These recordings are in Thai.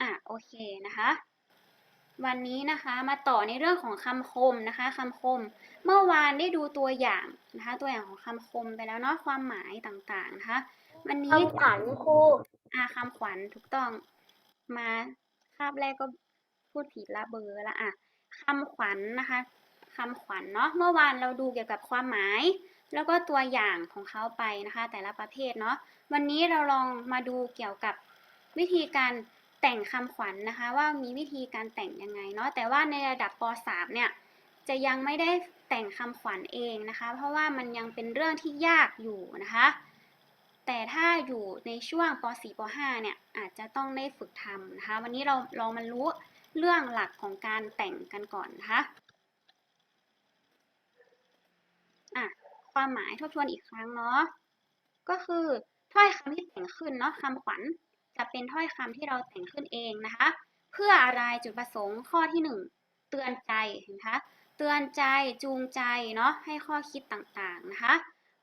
อะโอเคนะคะ วันนี้นะคะมาต่อในเรื่องของคำคมนะคะคำคม เมื่อวานได้ดูตัวอย่างนะคะ ตัวอย่างของคำคมไปแล้วเนาะความหมายต่างๆนะคะ วันนี้คำขวัญครูอาคำขวัญถูกต้องมาคาบแรกก็พูดผิดละเบอร์ละอะคำขวัญนะคะคำขวัญเนาะเมื่อวานเราดูเกี่ยวกับความหมาย แล้วก็ตัวอย่างของเขาไปนะคะ แต่ละประเภทเนาะวันนี้เราลองมาดูเกี่ยวกับวิธีการ แต่งคำขวัญนะคะ ว่ามีวิธีการแต่งยังไงเนาะแต่ว่าในระดับป .3 เนี่ยจะยังไม่ได้แต่งคำขวัญเองนะคะ เพราะว่ามันยังเป็นเรื่องที่ยากอยู่นะคะ แต่ถ้าอยู่ในช่วงป .4 ป .5 เนี่ยอาจจะต้องได้ฝึกทำนะคะ วันนี้เราลองมารู้เรื่องหลักของการแต่งกันก่อนนะคะอะความหมายทบทวนอีกครั้งเนาะก็คือถ้อยคำที่แต่งขึ้นเนาะคำขวัญ จะเป็นถ้อยคำที่เราแต่งขึ้นเองนะคะ เพื่ออะไรจุดประสงค์ข้อที่หนึ่งเตือนใจเห็นไหมคะเตือนใจจูงใจเนาะให้ข้อคิดต่างๆนะคะ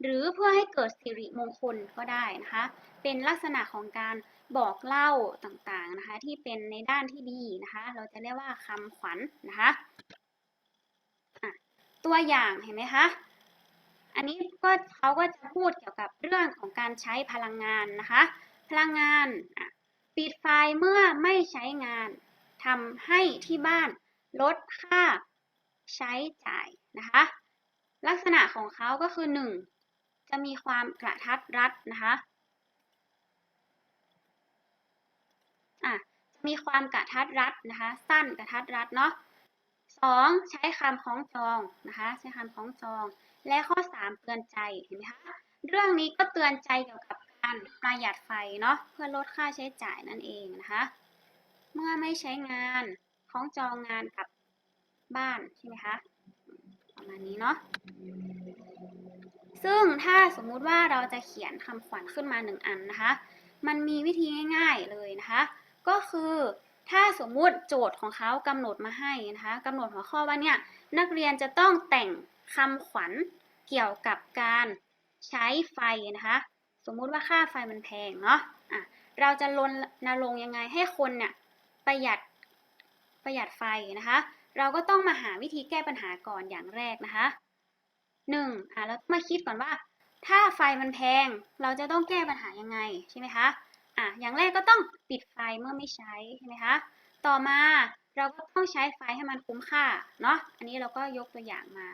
หรือเพื่อให้เกิดสิริมงคลก็ได้นะคะ เป็นลักษณะของการบอกเล่าต่างๆนะคะ ที่เป็นในด้านที่ดีนะคะ เราจะเรียกว่าคำขวัญนะคะะตัวอย่างเห็นไหมคะอันนี้ก็เขาก็จะพูดเกี่ยวกับเรื่องของการใช้พลังงานนะคะ พลังงาน ปิดไฟเมื่อไม่ใช้งานทำให้ที่บ้านลดค่าใช้จ่ายนะคะ ลักษณะของเขาก็คือหนึ่งจะมีความกระทัดรัดนะคะอะจะมีความกระทัดรัดนะคะ สั้นกระทัดรัดเนาะสองใช้คำคล้องจองนะคะใช้คำคล้องจอง และข้อสามเตือนใจเห็นไหมคะเรื่องนี้ก็เตือนใจเกี่ยวกับ การประหยัดไฟเนาะเพื่อลดค่าใช้จ่ายนั่นเองนะคะ เมื่อไม่ใช้งานคล้องจองงานกับบ้านใช่ไหมคะประมาณนี้เนาะซึ่งถ้าสมมุติว่าเราจะเขียนคำขวัญขึ้นมาหนึ่งอันนะคะ มันมีวิธีง่าย ๆเลยนะคะ ก็คือถ้าสมมุติโจทย์ของเขากำหนดมาให้นะคะกำหนดหัวข้อว่าเนี่ยนักเรียนจะต้องแต่งคำขวัญเกี่ยวกับการใช้ไฟนะคะ สมมุติว่าค่าไฟมันแพงเนาะอะเราจะรณรงค์ยังไงให้คนเนี่ยประหยัดประหยัดไฟนะคะ เราก็ต้องมาหาวิธีแก้ปัญหาก่อนอย่างแรกนะคะหนึ่งอะเราต้องมาคิดก่อนว่า ถ้าไฟมันแพง เราจะต้องแก้ปัญหายังไงใช่ไหมคะอะอย่างแรกก็ต้องปิดไฟเมื่อไม่ใช้ใช่ไหมคะต่อมาเราก็ต้องใช้ไฟให้มันคุ้มค่าเนาะอันนี้เราก็ยกตัวอย่างมา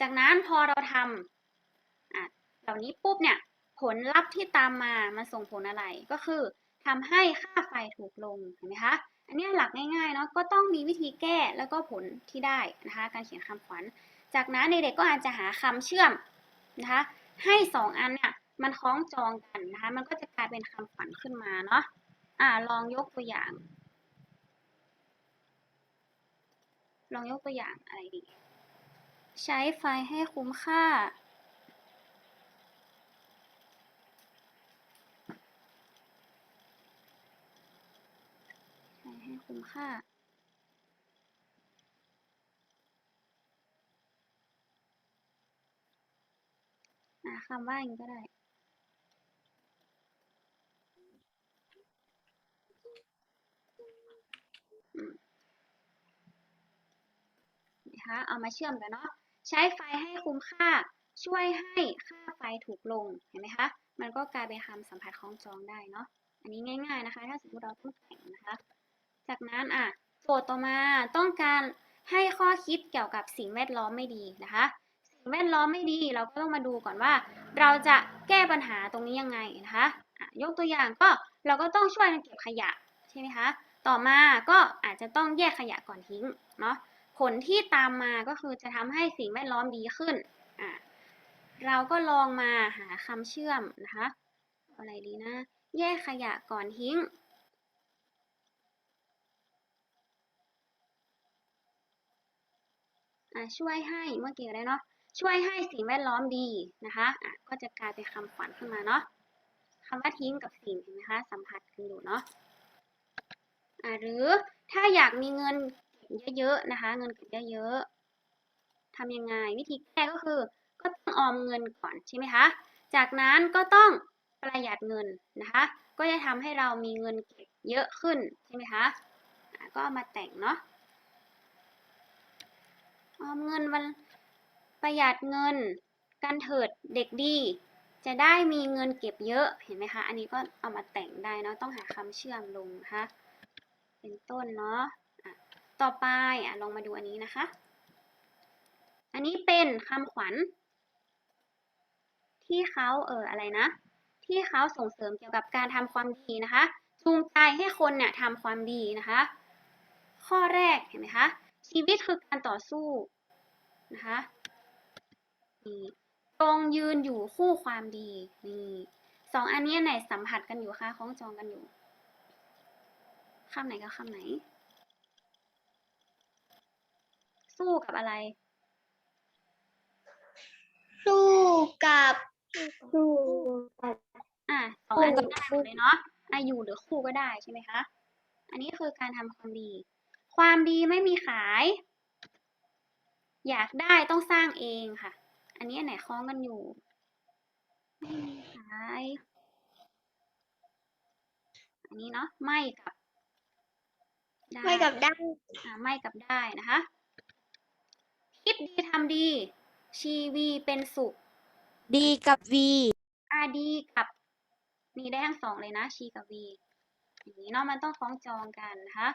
จากนั้นพอเราทำอะเหล่านี้ปุ๊บเนี่ย ผลลัพธ์ที่ตามมามันส่งผลอะไรก็คือทำให้ค่าไฟถูกลงเห็นไหมคะอันนี้หลักง่ายๆเนาะก็ต้องมีวิธีแก้แล้วก็ผลที่ได้นะคะการเขียนคำขวัญ จากนั้นเด็กๆก็อาจจะหาคำเชื่อมนะคะให้สองอันเนี่ยมันคล้องจองกันนะคะมันก็จะกลายเป็นคำขวัญขึ้นมาเนาะอ่าลองยกตัวอย่าง ลองยกตัวอย่างอะไรดี ใช้ไฟให้คุ้มค่า ให้คุ้มค่าอ่าคำว่าอย่างก็ได้นะคะเอามาเชื่อมกันเนาะ ใช้ไฟให้คุ้มค่า ช่วยให้ค่าไฟถูกลง เห็นไหมคะ มันก็กลายเป็นคำสัมผัสคล้องจองได้เนาะ อันนี้ง่าย ๆนะคะ ถ้าสมมติเราต้องแต่งนะคะ จากนั้นอะโจทย์ต่อมาต้องการให้ข้อคิดเกี่ยวกับสิ่งแวดล้อมไม่ดีนะคะ สิ่งแวดล้อมไม่ดีเราก็ต้องมาดูก่อนว่า เราจะแก้ปัญหาตรงนี้ยังไงนะคะะยกตัวอย่างก็เราก็ต้องช่วยกันเก็บขยะใช่ไหมคะต่อมาก็อาจจะต้องแยกขยะก่อนทิ้งเนาะผลที่ตามมาก็คือจะทำให้สิ่งแวดล้อมดีขึ้นอะเราก็ลองมาหาคำเชื่อมนะคะอะไรดีนะ แยกขยะก่อนทิ้ง อะ ช่วยให้เมื่อกี้ได้เนาะช่วยให้สิ่งแวดล้อมดีนะคะอะก็จะกลายเป็นคำขวัญขึ้นมาเนาะคำว่าทิ้งกับสิ่งเห็นไหมคะสัมผัสกันอยู่เนาะอะหรือถ้าอยากมีเงินเก็บเยอะๆนะคะ เงินเก็บเยอะๆทำยังไงวิธีแก้ก็คือ ก็ต้องออมเงินก่อนใช่ไหมคะจากนั้นก็ต้องประหยัดเงินนะคะ ก็จะทำให้เรามีเงินเก็บเยอะขึ้นใช่ไหมคะก็มาแต่งเนาะ ออมเงินวันประหยัดเงินกันเถิดเด็กดี จะได้มีเงินเก็บเยอะเห็นไหมคะ อันนี้ก็เอามาแต่งได้เนาะต้องหาคำเชื่อมลงนะคะเป็นต้นเนาะะต่อไปอะลองมาดูอันนี้นะคะ อันนี้เป็นคำขวัญ ที่เขาเอออะไรนะ ที่เขาส่งเสริมเกี่ยวกับการทำความดีนะคะจูงใจให้คนเนี่ยทำความดีนะคะ ข้อแรกเห็นไหมคะ ชีวิตคือการต่อสู้นะคะนี่ตรงยืนอยู่คู่ความดีนี่สองอันนี้อันไหนสัมผัสกันอยู่คะคล้องจองกันอยู่คำไหนกับคำไหน สู้กับอะไร สู้กับสู้กับอะสองอันนี้ได้หมดเลยเนาะอะอยู่หรือคู่ก็ได้ใช่ไหมคะ อันนี้คือการทำความดี ความดีไม่มีขาย อยากได้ต้องสร้างเองค่ะ อันนี้อันไหนคล้องกันอยู่ ไม่มีขาย อันนี้เนาะไม่กับได้ไม่กับได้อะไม่กับได้นะคะ คิดดีทำดี ชีวีเป็นสุข ดีกับวีอาดีกับนี่ได้ทั้งสองเลยนะ ชีกับวีอย่างนี้เนาะมันต้องคล้องจองกันนะคะ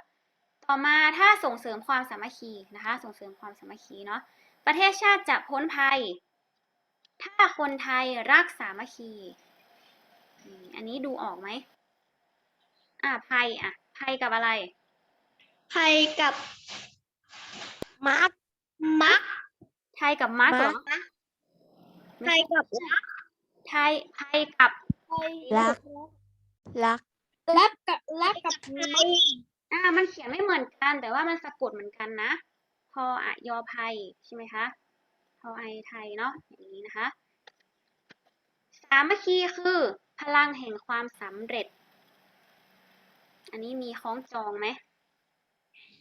ต่อมาถ้าส่งเสริมความสามัคคีนะคะ ส่งเสริมความสามัคคีเนาะประเทศชาติจะพ้นภัย ถ้าคนไทยรักสามัคคีอืมอันนี้ดูออกไหมอะภัยอะภัยกับอะไรภัยกับมาร์กมักไทยกับมาร์กเหรอภัยกับไทยไทยกับรักรักรักกับรักกับไทย อ่ามันเขียนไม่เหมือนกัน แต่ว่ามันสะกดเหมือนกันนะพออะยอภัยใช่ไหมคะพอไอไทยเนาะอย่างนี้นะคะ สามัคคีคือ พลังแห่งความสำเร็จ อันนี้มีคล้องจองไหม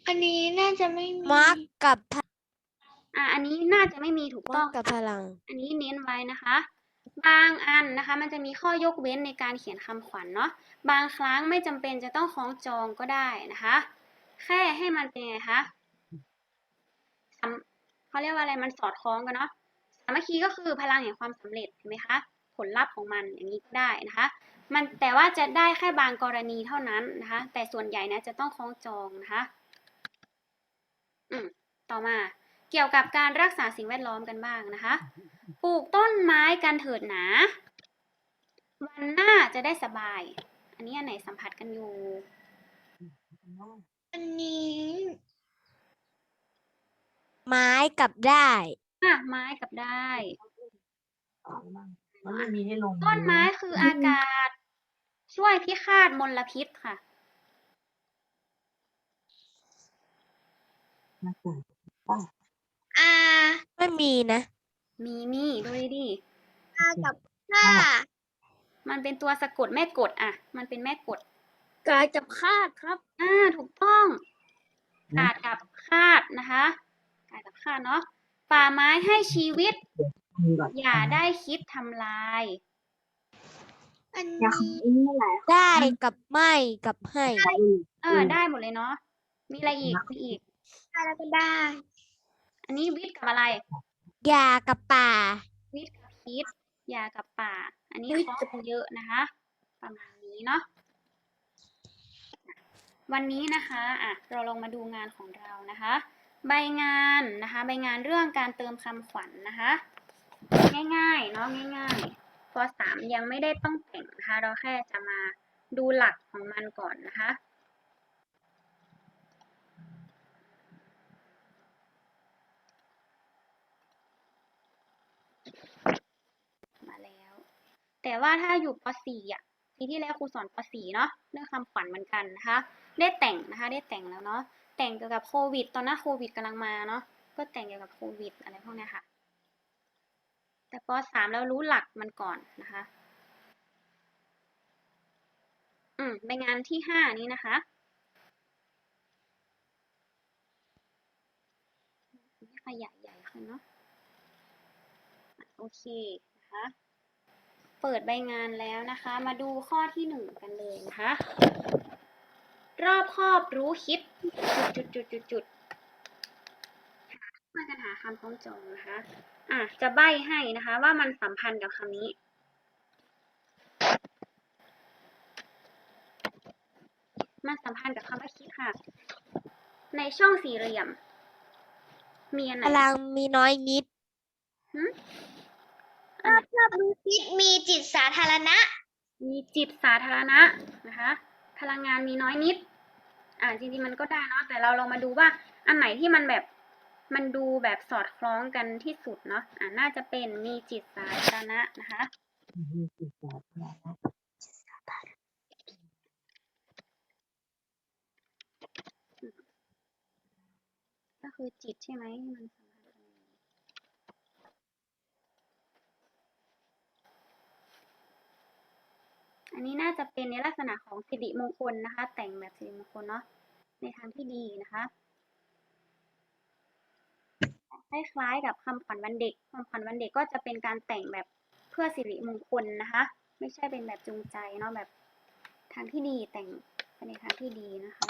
อันนี้น่าจะไม่มีมาร์กกับพอ่าอันนี้น่าจะไม่มีถูกมาต้อร์งกกับพลัง อันนี้เน้นไว้นะคะ บางอันนะคะ มันจะมีข้อยกเว้นในการเขียนคำขวัญเนาะบางครั้งไม่จำเป็นจะต้องคล้องจองก็ได้นะคะ แค่ให้มันเป็นไงคะเขาเรียกว่าอะไรมันสอดคล้องกันเนาะสามัคคีก็คือพลังแห่งความสำเร็จเห็นไหมคะ ผลลัพธ์ของมันอย่างนี้ก็ได้นะคะ มันแต่ว่าจะได้แค่บางกรณีเท่านั้นนะคะ แต่ส่วนใหญ่นะจะต้องคล้องจองนะคะอืมต่อมาเกี่ยวกับการรักษาสิ่งแวดล้อมกันบ้างนะคะ ปลูกต้นไม้กันเถิดหนาวันหน้าจะได้สบาย อันนี้อันไหนสัมผัสกันอยู่ อันนี้ ไม้กับได้อะไม้กับได้ มันไม่มีให้ลงต้นไม้คืออากาศ ช่วยพิฆาตมลพิษค่ะ อาไม่มีนะ มีมีดูดิอากับข้ามันเป็นตัวสะกดแม่กดอะ มันเป็นแม่กด กายกับคาดครับ อ่าถูกต้องกาดกับคาดนะคะกาดกับคาดเนาะป่าไม้ให้ชีวิต อย่าได้คิดทำลาย อันอยากนี้ของนี่แหละได้กับไม่กับให้เออได้หมดเลยเนาะมีอะไรอีกมีอีกแล้วก็ได้ อันนี้วิทย์กับอะไร ยากับป่า วิทย์กับคิดยากับป่า อันนี้คองกันเยอะนะคะ ประมาณนี้เนาะวันนี้นะคะอะเราลองมาดูงานของเรานะคะ ใบงานนะคะ ใบงานเรื่องการเติมคำขวัญนะคะ ง่ายๆเนาะง่ายๆปสามยังไม่ได้ต้องแต่งนะคะ เราแค่จะมาดูหลักของมันก่อนนะคะ มาแล้ว แต่ว่าถ้าอยู่ป .4 อะปีที่แล้วครูสอนป .4 เนาะเรื่องคำขวัญเหมือนกันนะคะ ได้แต่งนะคะ ได้แต่งแล้วเนาะแต่งเกี่ยวกับโควิด ตอนนั้นโควิดกำลังมาเนาะก็แต่งเกี่ยวกับโควิดอะไรพวกนี้ค่ะ แต่ป .3 แล้วรู้หลักมันก่อนนะคะ อืมใบงานที่ห้านี้นะคะนี่ขยายใหญ่ขึ้นเนาะโอเคนะคะ เปิดใบงานแล้วนะคะ มาดูข้อที่หนึ่งกันเลยนะคะ รอบครอบรู้คิดจุดจุดจุดจุดมากันหาคำคล้องจองนะคะ อะ จะใบ้ให้นะคะ ว่ามันสัมพันธ์กับคำนี้ มันสัมพันธ์กับคำว่าคิดค่ะ ในช่องสี่เหลี่ยม มีอันไหพนลังมีน้อยนิด หึอันไหนชอบดูคิดมีจิตสาธารณะ มีจิตสาธารณะนะคะ พลังงานมีน้อยนิด อ่าจริงๆมันก็ได้เนาะแต่เราลองมาดูว่า อันไหนที่มันแบบมันดูแบบสอดคล้องกันที่สุดเนาะอ่าน่าจะเป็นมีจิตสาธารณะนะคะก็คือจิตใช่ไหมที่มันสัมพันธ์กันอยู่ อันนี้น่าจะเป็นในลักษณะของสิริมงคลนะคะ แต่งแบบสิริมงคลเนาะในทางที่ดีนะคะคล้ายๆกับคำขวัญวันเด็กคำขวัญวันเด็กก็จะเป็นการแต่งแบบเพื่อสิริมงคลนะคะ ไม่ใช่เป็นแบบจูงใจเนาะแบบทางที่ดีแต่งไปในทางที่ดีนะคะ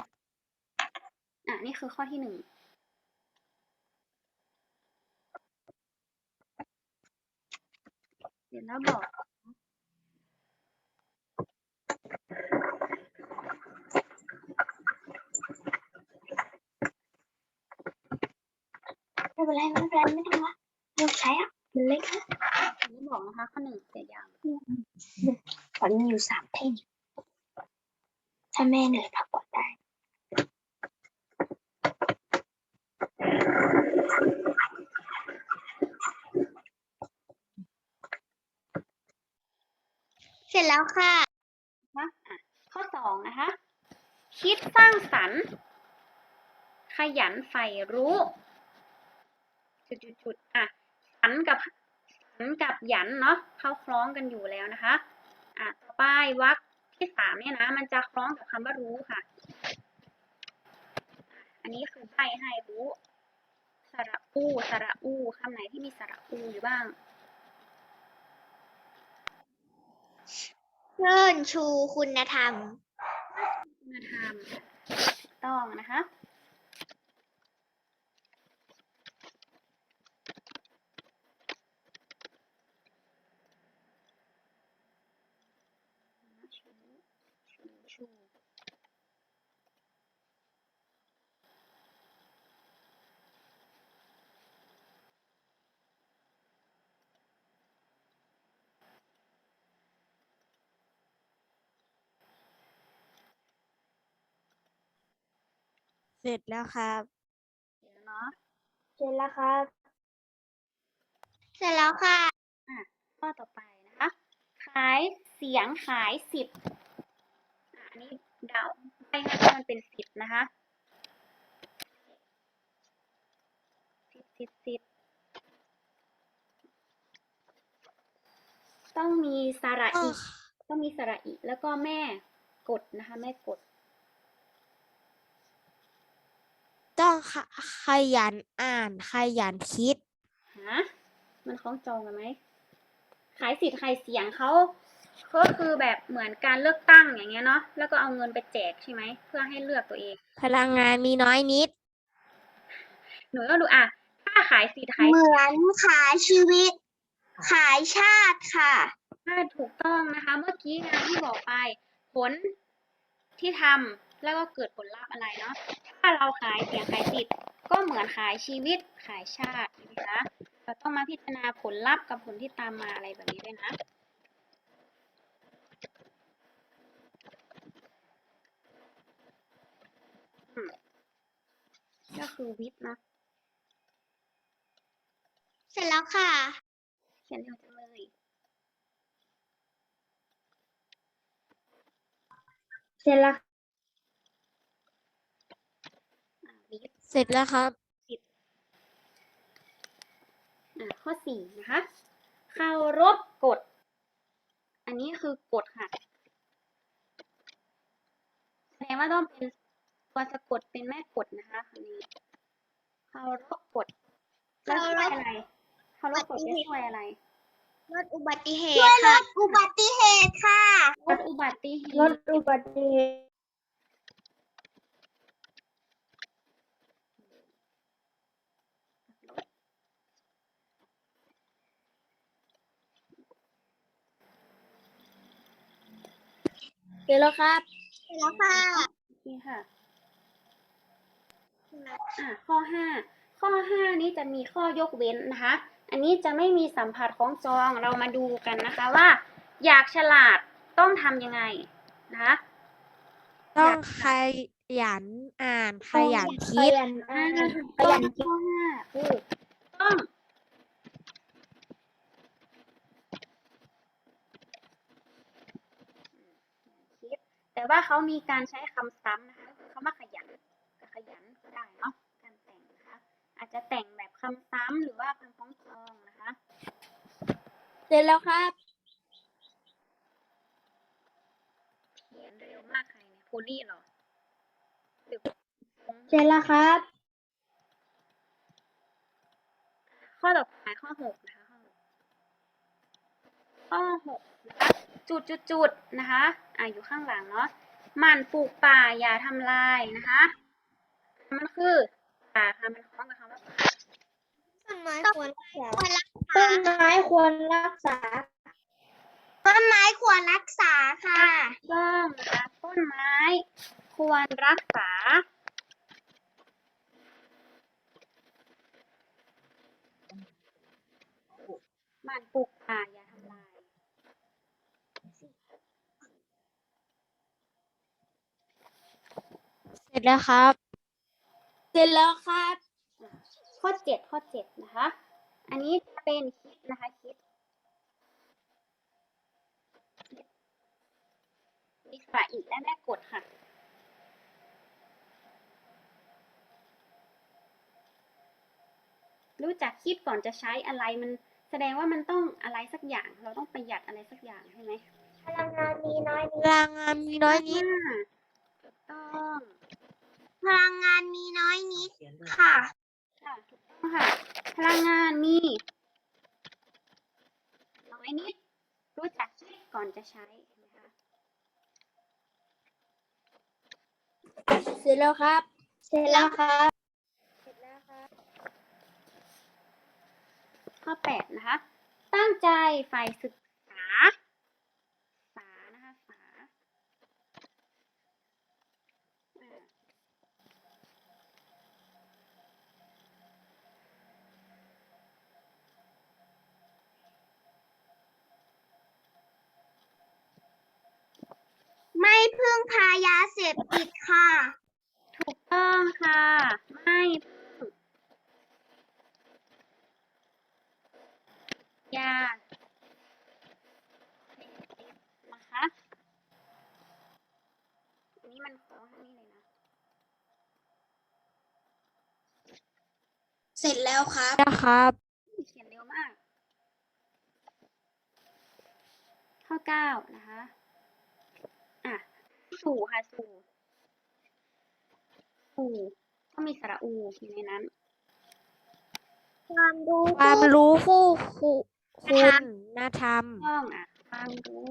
อะนี่คือข้อที่หนึ่งเดี๋ยวแล้วบอก เป็นไรไม่เป็นไรไม่ต้องละเลิกใช้อะมันเล็กนะอันนี้บอกนะคะข้อหนึ่งเสร็จยังตอนนี้มีอยู่สามเพลงถ้าแม่เหนื่อยพักก่อนได้เสร็จแล้วค่ะนะอะข้อสองนะคะ คิดสร้างสรรค์ ขยันใฝ่รู้ จุดๆๆอะสันกับสันกับหยันเนาะเขาคล้องกันอยู่แล้วนะคะอะต่อไปวรรคที่สามเนี่ยนะ มันจะคล้องกับคำว่ารู้ค่ะ อันนี้คือใบให้รู้สระอูสระอูคำไหนที่มีสระอูอยู่บ้างเชิญชูคุณธรรม คุณธรรมถูกต้องนะคะ เสร็จแล้วครับเดี๋ยวเนาะเสร็จแล้วครับ เสร็จแล้วค่ะข้อต่อไปนะคะ ขายเสียงขายสิบอะอันนี้เดาให้ให้ว่ามันเป็นสิบนะคะสิบสิบสิบต้องมีสระอีต้องมีสระอีแล้วก็แม่กดนะคะ แม่กด ต้องขขยันอ่าน ขยันคิด ฮะมันคล้องจองกันไหมขายสิทธิ์ขายเสียงเขาก็คือแบบเหมือนการเลือกตั้งอย่างเงี้ยเนาะแล้วก็เอาเงินไปแจกใช่ไหมเพื่อให้เลือกตัวเอง พลังงานมีน้อยนิด หนูต้องดูอะถ้าขายสิทธิ์ขายเหมือนขายชีวิต ขายชาติค่ะ ถ้าถูกต้องนะคะ เมื่อกี้งานที่บอกไป ผลที่ทำ แล้วก็เกิดผลลัพธ์อะไรเนาะถ้าเราขายเสียงขายสิทธิ์ก็เหมือนขายชีวิตขายชาตินะคะเราต้องมาพิจารณาผลลัพธ์กับผลที่ตามมาอะไรแบบนี้ด้วยนะอืมก็คือวิทย์นะเสร็จแล้วค่ะเขียนเร็วจังเลยเสร็จแล้ว อ่าวิทย์ เสร็จแล้วครับ อ่าข้อสี่นะคะเคารพกฎ อันนี้คือกฎค่ะ แสดงว่าต้องเป็นตัวสะกดเป็นแม่กฎนะคะคำนี้เคารพกฎแล้วช่วยอะไรเคารพกฎจะช่วยอะไรลดอุบัติเหตุค่ะลดอุบัติเหตุค่ะ ลดอุบัติเหลดตุอุบัติเห ร็จแล้วครับเสร็จแล้วค่ะโอเคค่ะอะข้อห้าข้อห้านี้จะมีข้อยกเว้นนะคะ อันนี้จะไม่มีสัมผัสของจองเรามาดูกันนะคะว่า อยากฉลาดต้องทำยังไงนะคะ ต้องขยันอ่านขยันคิดขยันอ่าอ่านถูกขต้อยังนคิดข้อห้าคือต้องคิด แต่ว่าเขามีการใช้คำซ้ำนะคะคือคำว่าขยันกับขยันก็ได้เนาะการแต่งนะคะอาจจะแต่งแบบคำซ้ำหรือว่าคำพ้องจองนะคะเสร็จแล้วครับเขียนเร็วมากใครเนี่ยโพลี่เหรอหรือเสร็จแล้วครับ ข้อต่อไปข้อหกนะคะข้อหกนะคะ จุดจุดจุดนะคะอ่าอยู่ข้างหลังเนาะมันปลูกป่าอย่าทำลายนะคะ มันคือป่าค่ะมันคล้องกับคำว่าต้นไม้ควรรักษาต้นไม้ควรรักษาต้นไม้ควรรักษาค่ะต้องนะคะต้นไม้ ควรรักษามันปลูกป่าอย่าทำลาย เส ร็จแล้วครับ เสร็จแล้วครับ ข้อเจ็ดข้อเจ็ดนะคะ อันนี้จะเป็นคิดนะคะคิดมีสระอีกและแม่กดค่ะรู้จักคิดก่อนจะใช้อะไรมันแสดงว่ามันต้องอะไรสักอย่าง เราต้องประหยัดอะไรสักอย่างใช่ไหมพลังงานมีน้อยพลังงานมีน้อยนิดอ่าถูกต้อง พลังงานมีน้อยนิดค่ะ ค่ะถูกต้องค่ะ พลังงานมีน้อยนิด รู้จักคิดก่อนจะใช้นะคะเสร็จแล้วครับเสร็จแล้วครับ ข้อแปดนะคะ ตั้งใจใฝ่ศึกษาษานะคะษาอ่า ไม่ พึ่งพายาเสพติดค่ะ ถูกต้องค่ะ ไม่พึ่งยาเสพติดนะคะอันนี้มันของอันนี้เลยนะ เสร็จแล้วครับนะครับ เขียนเร็วมาก ข้อเก้านะคะอะ สู่ค่ะสู่สู่ก็มีสระอูอยู่ในนั้น ความรู้ความรู้คู่คู่คุณนะธรรมต้องอะความรู้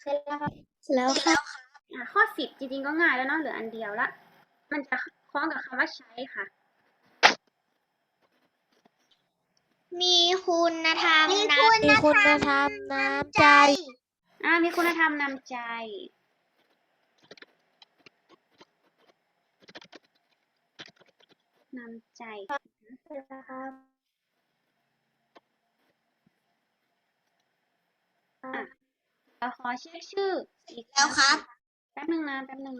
เสร็จแล้วครับเสร็จแล้วครับอะ ข้อสิบจริงๆก็ง่ายแล้วเนาะเหลืออันเดียวละ มันจะคล้องกับคำว่าใช้ค่ะ มีคุณธรรมมีคุณธรรมน้ำใจ อ่ามีคุณธรรมนำใจ นำใจเสร็จแล้วครับอะเราขอเช็คชื่ออีกแล้วครับ แป๊บหนึ่งนะแป๊บหนึ่ง